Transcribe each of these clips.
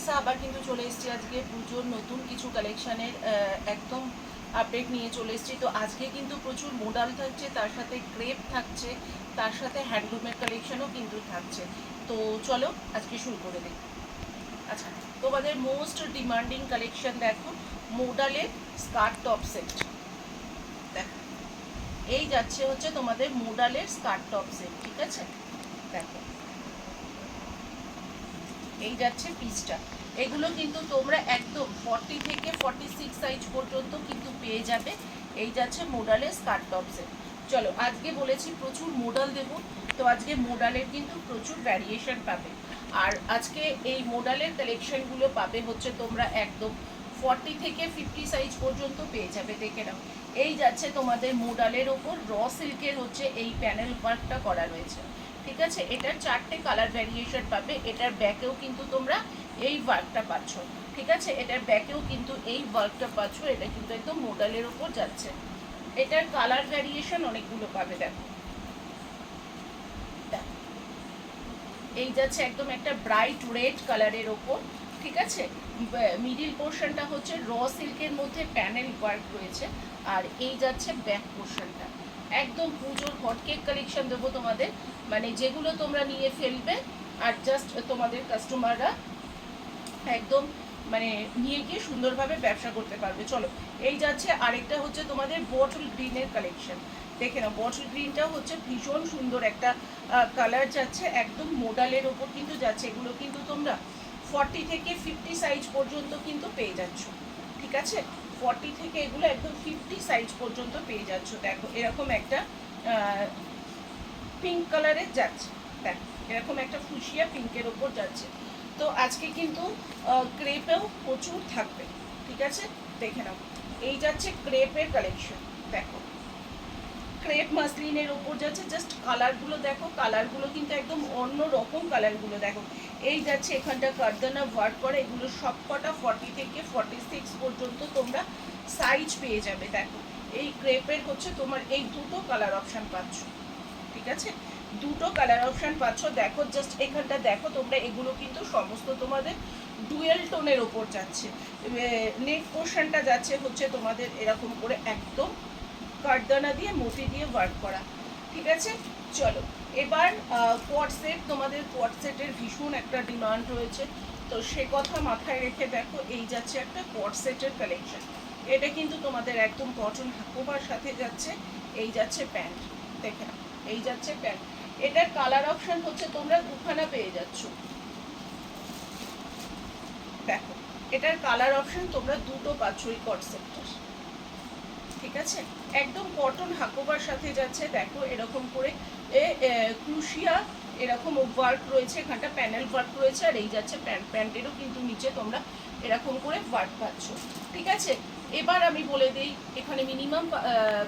নাফিসা আবার কিন্তু চলে এসেছি আজকে পুজোর নতুন কিছু কালেকশানের একদম আপডেট নিয়ে চলে এসেছি। তো আজকে কিন্তু প্রচুর মোডাল থাকছে, তার সাথে ক্রেপ থাকছে, তার সাথে হ্যান্ডলুমের কালেকশনও কিন্তু থাকছে। তো চলো আজকে শুরু করে দিই। আচ্ছা তোমাদের মোস্ট ডিমান্ডিং কালেকশন দেখো মোডালের স্কার্ট টপ সেট দেখো, এই যাচ্ছে হচ্ছে তোমাদের মোডালের স্কার্ট টপ সেট ঠিক আছে? দেখো এই যাচ্ছে পিসটা এগুলো কিন্তু তোমরা একদম ফর্টি থেকে ফর্টি সিক্স সাইজ পর্যন্ত কিন্তু পেয়ে যাবে। এই যাচ্ছে মোডালের স্কার্ট টপ সেট চলো, আজকে বলেছি প্রচুর মোডাল দেবো, তো আজকে মোডালের কিন্তু প্রচুর ভ্যারিয়েশন পাবে। আর আজকে এই মোডালের কালেকশনগুলো পাবে হচ্ছে তোমরা একদম ফর্টি থেকে ফিফটি সাইজ পর্যন্ত পেয়ে যাবে, দেখে নাও। এই যাচ্ছে তোমাদের মোডালের ওপর র সিল্কের হচ্ছে এই প্যানেল ওয়ার্কটা করা রয়েছে। ঠিক আছে? এটার চারটে কালার ভ্যারিয়েশন পাবে। এটার ব্যাকেও কিন্তু তোমরা এই ওয়ার্কটা পাচ্ছ। ঠিক আছে? এটার ব্যাকেও কিন্তু এই ওয়ার্কটা পাচ্ছ। এটা কিন্তু একদম মোডালের ওপর যাচ্ছে। এটার কালার ভ্যারিয়েশন অনেকগুলো পাবে, দেখো। এই যাচ্ছে একদম একটা ব্রাইট রেড কালারের ওপর। ঠিক আছে? মিডিল পোর্শনটা হচ্ছে র সিল্কের মধ্যে প্যানেল ওয়ার্ক রয়েছে। আর এই যাচ্ছে ব্যাক পোর্শনটা একদম পুজোর হটকেক কালেকশন দেবো তোমাদের। মানে যেগুলো তোমরা নিয়ে ফেলবে আর জাস্ট তোমাদের কাস্টমাররা একদম মানে নিয়ে গিয়ে সুন্দরভাবে ব্যবসা করতে পারবে। চলো, এই যাচ্ছে আরেকটা হচ্ছে তোমাদের বটল গ্রিনের কালেকশন দেখে নাও বটল গ্রিনটাও হচ্ছে ভীষণ সুন্দর একটা কালার যাচ্ছে, একদম মোডালের ওপর কিন্তু যাচ্ছে। এগুলো কিন্তু তোমরা ফর্টি থেকে ফিফটি সাইজ পর্যন্ত কিন্তু পেয়ে যাচ্ছ। ঠিক আছে? ফর্টি থেকে এগুলো একদম ফিফটি সাইজ পর্যন্ত পেয়ে যাচ্ছ। দেখো, এরকম একটা পিঙ্ক কালারের যাচ্ছে। দেখো, এরকম একটা ফুসিয়া পিঙ্কের ওপর যাচ্ছে। তো আজকে কিন্তু ক্রেপেও প্রচুর থাকবে, ঠিক আছে? দেখে নাও। এই যাচ্ছে ক্রেপের কালেকশন দেখো। ক্রেপ মাসলিনের ওপর যাচ্ছে জাস্ট কালারগুলো দেখো কালারগুলো কিন্তু একদম অন্য রকম কালারগুলো দেখো। এই যাচ্ছে এখানটা কারদানা ওয়ার্ক করে, এগুলো সব কটা ফর্টি থেকে ফর্টি সিক্স পর্যন্ত তোমরা সাইজ পেয়ে যাবে, দেখো। এই ক্রেপের হচ্ছে তোমার, এই দুটো কালার অপশান পাচ্ছ। ঠিক আছে? দুটো কালার অপশান পাচ্ছ। দেখো জাস্ট এখানটা দেখো, তোমরা এগুলো কিন্তু সমস্ত তোমাদের ডুয়েল টোনের ওপর যাচ্ছে। নেক পোর্শনটা যাচ্ছে হচ্ছে তোমাদের এরকম করে একদম কারদানা দিয়ে মতি দিয়ে ওয়ার্ক করা। ঠিক আছে? চলো, এবার কোয়াড সেট তোমাদের কোয়াড সেটের ভীষণ একটা ডিমান্ড রয়েছে। তো সে কথা মাথায় রেখে দেখো, এই যাচ্ছে একটা কোয়াড সেটের কালেকশন এটা কিন্তু তোমাদের একদম কটন হাকোবার সাথে যাচ্ছে, এই যাচ্ছে প্যান্ট দেখে নাও। এই যাচ্ছে প্যান্ট এটার কালার অপশন হচ্ছে তোমরা দুখানা পেয়ে যাচ্ছ। দেখো, এটার কালার অপশন তোমরা দুটো পাচ্ছ এই কট সেটটার ঠিক আছে? একদম কটন হাকোবার সাথে যাচ্ছে, দেখো এরকম করে। এ ক্রুশিয়া এরকম ওয়ার্ক রয়েছে, এখানটা প্যানেল ওয়ার্ক রয়েছে, আর এই যাচ্ছে প্যান্ট প্যান্টেরও কিন্তু নিচে তোমরা এরকম করে ওয়ার্ক পাচ্ছ। ঠিক আছে? এবার আমি বলে দিই, এখানে মিনিমাম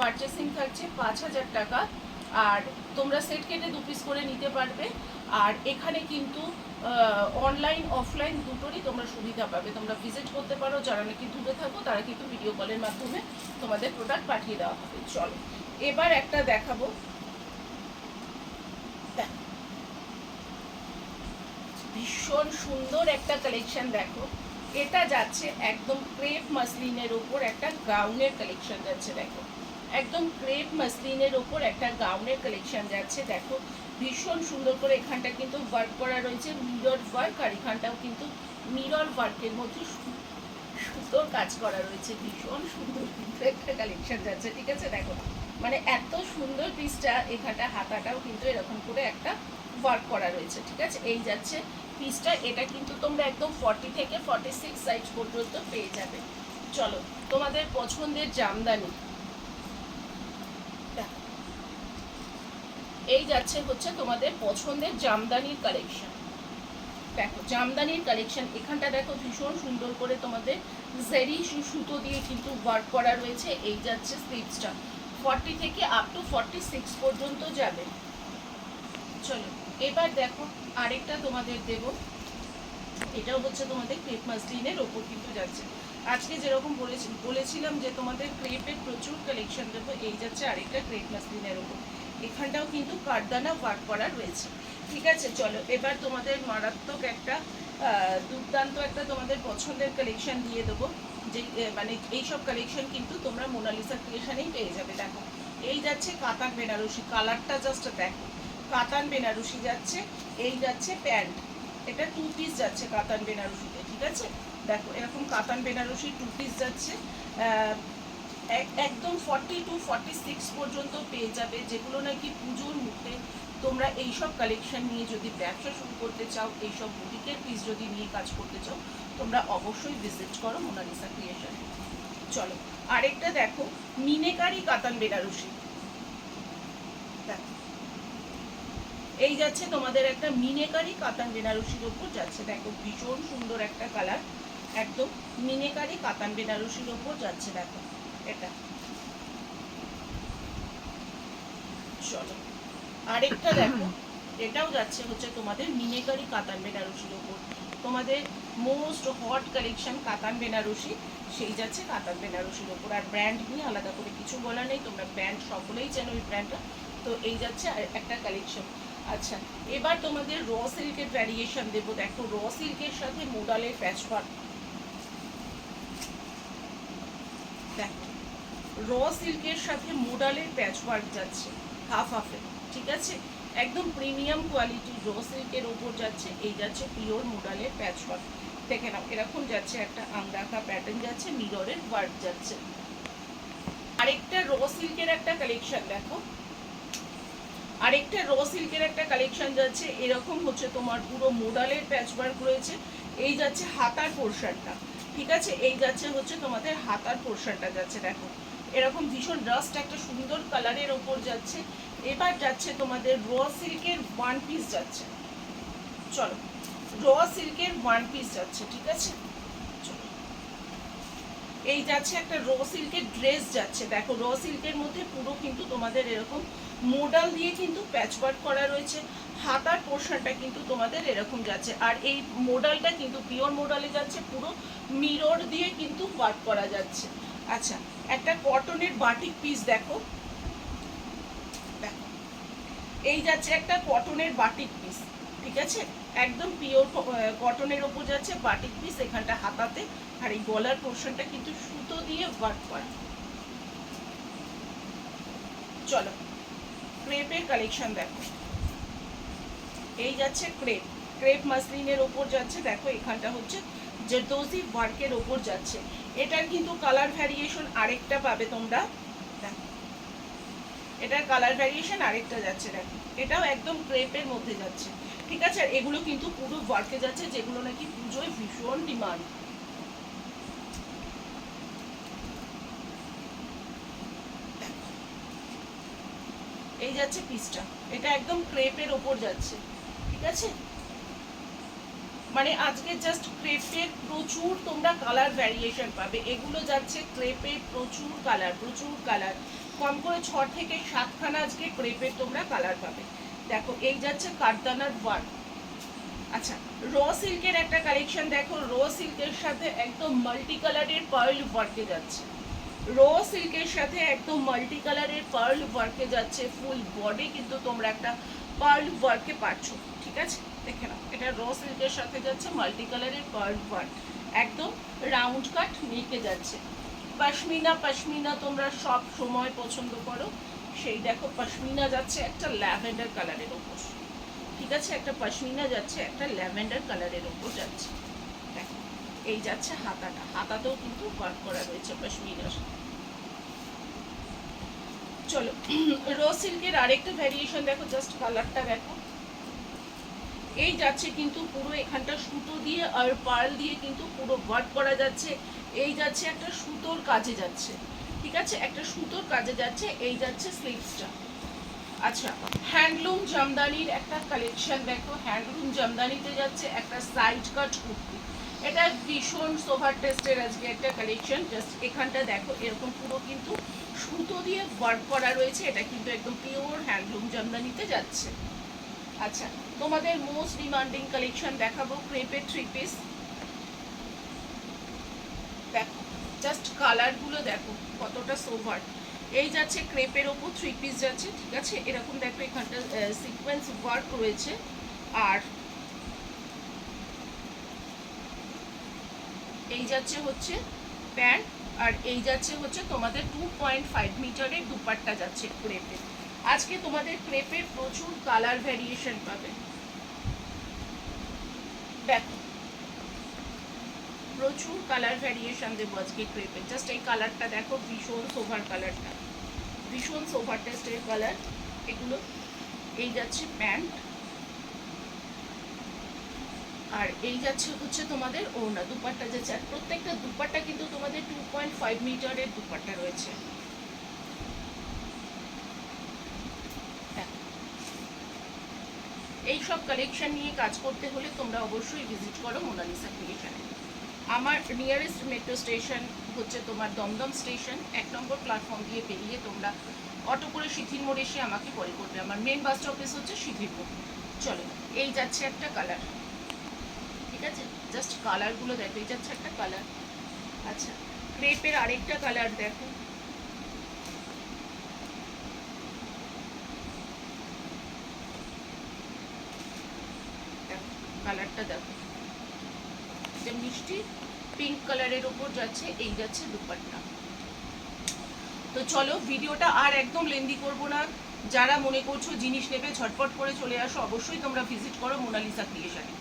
পারচেসিং থাকছে পাঁচ হাজার টাকা। আর তোমরা সেট কেটে দু পিস করে নিতে পারবে। আর এখানে কিন্তু অনলাইন অফলাইন দুটোরই তোমরা সুবিধা পাবে। তোমরা ভিজিট করতে পারো, যারা নাকি দূরে থাকো, তারা কিন্তু ভিডিও কলের মাধ্যমে তোমাদের প্রোডাক্ট পাঠিয়ে দেওয়া হবে। চলো, এবার একটা দেখাবো। দেখো। ভীষণ সুন্দর একটা কালেকশন দেখো। এটা যাচ্ছে একদম ক্রেপ মাসলিনের ওপর একটা গাউনের কালেকশন যাচ্ছে, দেখো। একদম ক্রেপ মাসলিনের ওপর একটা গাউনের কালেকশন যাচ্ছে। দেখো, ভীষণ সুন্দর করে এখানটা কিন্তু ওয়ার্ক করা রয়েছে। মিরর ওয়ার্ক আর এখানটাও কিন্তু মিরর ওয়ার্কের মধ্যে সুন্দর কাজ করা রয়েছে। ভীষণ সুন্দর কিন্তু একটা কালেকশন যাচ্ছে। ঠিক আছে, দেখো মানে এত সুন্দর পিসটা এখানটা হাতাটাও কিন্তু এরকম করে একটা ওয়ার্ক করা রয়েছে। ঠিক আছে, এই যাচ্ছে পিসটা এটা কিন্তু তোমরা একদম ফর্টি থেকে ফর্টি সিক্স সাইজ পর্যন্ত পেয়ে যাবে। চলো, তোমাদের পছন্দের জামদানি। এই যাচ্ছে হচ্ছে তোমাদের পছন্দের জামদানির কালেকশন দেখো, জামদানির কালেকশন এখানটা দেখো ভীষণ সুন্দর করে তোমাদের জেরি সুতো দিয়ে কিন্তু ওয়ার্ক করা রয়েছে, এই যাচ্ছে স্লিপসটা ফর্টি থেকে আপ টু ফর্টি সিক্স পর্যন্ত যাবে। চলো, এবার দেখো আরেকটা তোমাদের দেব। এটাও হচ্ছে তোমাদের ক্রেপ মাসলিনের ওপর কিন্তু যাচ্ছে। আজকে যেরকম বলেছি বলেছিলাম যে তোমাদের ক্রেপের প্রচুর কালেকশন দেবো এই যাচ্ছে আরেকটা ক্রেপ মাসলিনের ওপর। এখানটাও কিন্তু কারদানা ওয়ার্ক করা রয়েছে। ঠিক আছে, চলো, এবার তোমাদের মারাত্মক একটা দুর্দান্ত একটা তোমাদের পছন্দের কালেকশন দিয়ে দেবো। যে মানে এইসব কালেকশন কিন্তু তোমরা মোনালিসা ক্রিয়েশনেই পেয়ে যাবে, দেখো। এই যাচ্ছে কাতান বেনারসি কালারটা জাস্ট দেখো। কাতান বেনারসি যাচ্ছে, এই যাচ্ছে প্যান্ট। এটা টু পিস যাচ্ছে কাতান বেনারসিতে, ঠিক আছে? দেখো, এরকম কাতান বেনারসি টু পিস যাচ্ছে। একদম ফর্টি টু ফর্টি সিক্স পর্যন্ত পেয়ে যাবে, যেগুলো নাকি পুজোর মুখে তোমরা এইসব কালেকশন নিয়ে যদি ব্যবসা শুরু করতে চাও, এইসব বুটিকের পিস যদি নিয়ে কাজ করতে চাও, তোমরা অবশ্যই ভিজিট করো মোনালিসা ক্রিয়েশন চলো, আরেকটা দেখো, মিনেকারি কাতান বেনারসি। এই যাচ্ছে তোমাদের একটা মিনেকারি কাতান বেনারসির ওপর যাচ্ছে। দেখো, ভীষণ সুন্দর একটা কালার একদম মিনেকারি কাতান বেনারসির ওপর যাচ্ছে, দেখো। এটা। চলো। আরেকটা দেখো। এটাও যাচ্ছে হচ্ছে তোমাদের মিনেকারি কাতান বেনারসির ওপর। তোমাদের মোস্ট হট কালেকশন কাতান বেনারসি, সেই যাচ্ছে কাতান বেনারসির ওপর। আর ব্র্যান্ড নিয়ে আলাদা করে কিছু বলা নেই, তোমরা ব্র্যান্ড সকলেই চেনো ওই ব্র্যান্ডটা তো এই যাচ্ছে আর একটা কালেকশন আচ্ছা এবার তোমাদের র সিল্কের ভ্যারিয়েশন দেবো। দেখো র সিল্কের সাথে মোডালের প্যাচ ওয়ার্ক দেখো র সিল্কের সাথে মোডালের প্যাচ ওয়ার্ক যাচ্ছে হাফ হাফে ঠিক আছে? একদম প্রিমিয়াম কোয়ালিটির র সিল্কের ওপর যাচ্ছে, এই যাচ্ছে পিওর মোডালের প্যাচ ওয়ার্ক দেখে নাও, এরকম যাচ্ছে একটা আংরাখা প্যাটার্ন যাচ্ছে মিররের ওয়ার্ক যাচ্ছে। আরেকটা র সিল্কের একটা কালেকশন দেখো। আরেকটা র সিল্কের একটা কালেকশন যাচ্ছে, এরকম হচ্ছে তোমার পুরো মোডালের প্যাচ ওয়ার্ক রয়েছে। এই যাচ্ছে হাতার পোর্শনটা ঠিক আছে, এই যাচ্ছে হচ্ছে তোমাদের হাতার পোর্শনটা যাচ্ছে, দেখো। এরকম ভীষণ রাস্ট একটা সুন্দর কালারের ওপর যাচ্ছে। এবার যাচ্ছে তোমাদের র সিল্কের ওয়ান পিস যাচ্ছে। চলো র সিল্কের ওয়ান পিস যাচ্ছে, ঠিক আছে। এই যাচ্ছে একটা র সিল্কের ড্রেস যাচ্ছে, দেখো র সিল্কের মধ্যে পুরো কিন্তু তোমাদের এরকম মোডাল দিয়ে কিন্তু প্যাচওয়ার্ক করা রয়েছে। হাতার পোর্শনটা কিন্তু তোমাদের এরকম যাচ্ছে। আর এই মোডালটা কিন্তু পিওর মোডালে যাচ্ছে, পুরো মিরর দিয়ে কিন্তু ওয়ার্ক করা যাচ্ছে। আচ্ছা একটা কটনের বাটিক পিস দেখো। এই যাচ্ছে একটা কটনের বাটিক পিস ঠিক আছে? একদম পিওর কটনের ওপর যাচ্ছে বাটিক পিস এখানটা হাতাতে। আর এই গলার পোর্শনটা কিন্তু সুতো দিয়ে ওয়ার্ক করা। চলো ক্রেপের কালেকশন দেখো। এই যাচ্ছে ক্রেপ ক্রেপ মাসলিনের ওপর যাচ্ছে, দেখো এখানটা হচ্ছে জেরদোজি ওয়ার্কের ওপর যাচ্ছে। এটার কিন্তু কালার ভ্যারিয়েশন আরেকটা পাবে তোমরা। দেখো। এটার কালার ভ্যারিয়েশন আরেকটা যাচ্ছে, দেখো। এটাও একদম ক্রেপের মধ্যে যাচ্ছে। ঠিক আছে? এগুলো কিন্তু পুরো ওয়ার্কে যাচ্ছে, যেগুলো নাকি পুজোয় ভীষণ ডিমান্ড এই যাচ্ছে পিসটা। এটা একদম ক্রেপের ওপর যাচ্ছে। ঠিক আছে? মানে আজকে জাস্ট ক্রেপের প্রচুর তোমরা কালার ভ্যারিয়েশন পাবে। এগুলো যাচ্ছে ক্রেপের প্রচুর কালার প্রচুর কালার কম করে ছ থেকে সাতখানা আজকে ক্রেপের তোমরা কালার পাবে। দেখো, এই যাচ্ছে কাঠদানার ওয়ার্ক আচ্ছা র সিল্কের একটা কালেকশন দেখো। র সিল্কের সাথে একদম মাল্টি কালারের পার্ল ওয়ার্কে যাচ্ছে। র সিল্কের সাথে একদম মাল্টি কালারের পার্ল ওয়ার্কে যাচ্ছে ফুল বডি কিন্তু তোমরা একটা পার্ল ওয়ার্কে পাচ্ছ, ঠিক আছে? দেখে নাও, এটা র সিল্কের সাথে যাচ্ছে মাল্টি কালারের পার্ল ওয়ার্ক একদম রাউন্ড কাট মিলকে যাচ্ছে। পশমিনা পশমিনা তোমরা সব সময় পছন্দ করো, সেই দেখো পশমিনা যাচ্ছে একটা ল্যাভেন্ডার কালারের ওপর, ঠিক আছে? একটা পশমিনা যাচ্ছে একটা ল্যাভেন্ডার কালারের ওপর যাচ্ছে, দেখো। এই যাচ্ছে হাতাটা। হাতাতেও কিন্তু ওয়ার্ক করা রয়েছে পশমিনার চলো রো সিল্কের আরেকটা ভ্যারিয়েশন দেখো জাস্ট কালারটা দেখো। এই যাচ্ছে কিন্তু পুরো এখানটা সুতো দিয়ে আর পার্ল দিয়ে কিন্তু পুরো ওয়ার্ক করা যাচ্ছে। এই যাচ্ছে একটা সুতোর কাজে যাচ্ছে। ঠিক আছে? একটা সুতোর কাজে যাচ্ছে, এই যাচ্ছে স্লিভসটা আচ্ছা হ্যান্ডলুম জামদানির একটা কালেকশন দেখো। হ্যান্ডলুম জামদানিতে যাচ্ছে একটা সাইড কাট কুর্তি। এটা ভীষণ সোভার টেস্টের আজকে একটা কালেকশন জাস্ট এখানটা দেখো, এরকম পুরো কিন্তু সুতো দিয়ে ওয়ার্ক করা রয়েছে। এটা কিন্তু একদম পিওর হ্যান্ডলুম জামদানিতে যাচ্ছে। আচ্ছা তোমাদের মোস্ট ডিমান্ডিং কালেকশন দেখাবো ক্রেপের থ্রি পিস দেখো জাস্ট কালারগুলো দেখো, কতটা সোভার এই যাচ্ছে ক্রেপের ওপর থ্রি পিস যাচ্ছে, ঠিক আছে? এরকম দেখো এখানটা সিকোয়েন্স ওয়ার্ক রয়েছে। আর এই যাচ্ছে হচ্ছে প্যান্ট আর এই যাচ্ছে হচ্ছে তোমাদের টু পয়েন্ট ফাইভ মিটারের দুপাট্টা যাচ্ছে ক্রেপের আজকে তোমাদের ক্রেপের প্রচুর কালার ভ্যারিয়েশন পাবে। দেখো, প্রচুর কালার ভ্যারিয়েশন দেবো আজকে ক্রেপের জাস্ট এই কালারটা দেখো, ভীষণ সোভার কালারটা ভীষণ সোভার টেস্টের কালার এগুলো, এই যাচ্ছে প্যান্ট। আর এই যাচ্ছে হচ্ছে তোমাদের ওড়না, দুপাট্টা যাচ্ছে। আর প্রত্যেকটা দুপাট্টা কিন্তু তোমাদের টু পয়েন্ট ফাইভ মিটারের দুপাট্টা রয়েছে। এই সব কালেকশন নিয়ে কাজ করতে হলে তোমরা অবশ্যই ভিজিট করো মোনালিসা ক্রিয়েশনে আমার নিয়ারেস্ট মেট্রো স্টেশন হচ্ছে তোমার দমদম স্টেশন এক নম্বর প্ল্যাটফর্ম দিয়ে বেরিয়ে তোমরা অটো করে শিথির মোড় এসে আমাকে কল করবে। আমার মেন বাস অফিস হচ্ছে শিথির মোড়। চলো, এই যাচ্ছে একটা কালার জাস্ট কালারগুলো দেখো, এই যাচ্ছে একটা কালার আচ্ছা ক্রেপের আরেকটা কালার দেখো। কালারটা দেখো। যে মিষ্টি পিঙ্ক কালারের ওপর যাচ্ছে, এই যাচ্ছে দুপাট্টা। তো চলো, ভিডিওটা আর একদম লেন্দি করব না। যারা মনে করছ জিনিস নেবে, ঝটপট করে চলে আসো, অবশ্যই তোমরা ভিজিট করো মোনালিসা ক্রিয়েশনে।